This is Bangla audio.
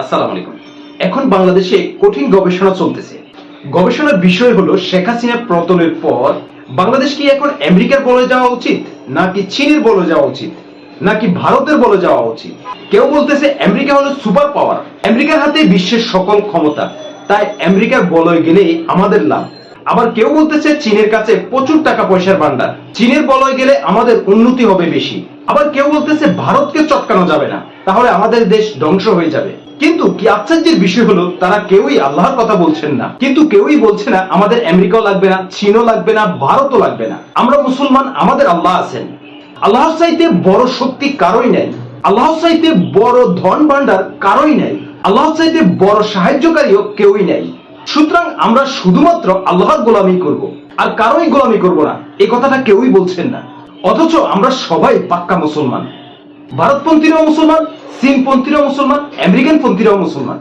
আসসালামু আলাইকুম। এখন বাংলাদেশে কঠিন গবেষণা চলতেছে। গবেষণার বিষয় হলো শেখ হাসিনা পতনের পর বাংলাদেশ কি এখন আমেরিকার বলে যাওয়া উচিত, নাকি চীনের বলে যাওয়া উচিত, নাকি ভারতের বলে যাওয়া উচিত? কেউ বলতেছে আমেরিকা হলো সুপার পাওয়ার। আমেরিকার হাতে বিশ্বের সকল ক্ষমতা, তাই আমেরিকার বলয় গেলে আমাদের লাভ। আবার কেউ বলতেছে চীনের কাছে প্রচুর টাকা পয়সার ভান্ডার চীনের বলয় গেলে আমাদের উন্নতি হবে বেশি। আবার কেউ বলতেছে ভারতকে চটকানো যাবে না। তাহলে আমাদের দেশ ধ্বংস হয়ে যাবে। কিন্তু কি আশ্চর্যের বিষয় হলো, তারা কেউই আল্লাহর কথা বলছেন না। কিন্তু কেউই বলছে না, আমাদের আমেরিকাও লাগবে না, চীনও লাগবে না, ভারতও লাগবে না। আমরা মুসলমান, আমাদের আল্লাহ আছেন। আল্লাহর চাইতে বড় শক্তি কারোই নাই। আল্লাহর চাইতে বড় ধন ভান্ডার কারোই নাই। আল্লাহর চাইতে বড় সাহায্যকারীও কেউই নেই। সুতরাং আমরা শুধুমাত্র আল্লাহর গোলামি করব, আর কারোই গোলামি করব না। এই কথাটা কেউই বলছেন না। অথচ আমরা সবাই পাক্কা মুসলমান। ভারতপন্থীরাও মুসলমান চীনপন্থীরাও মুসলমান আমেরিকান পন্থীরাও মুসলমান।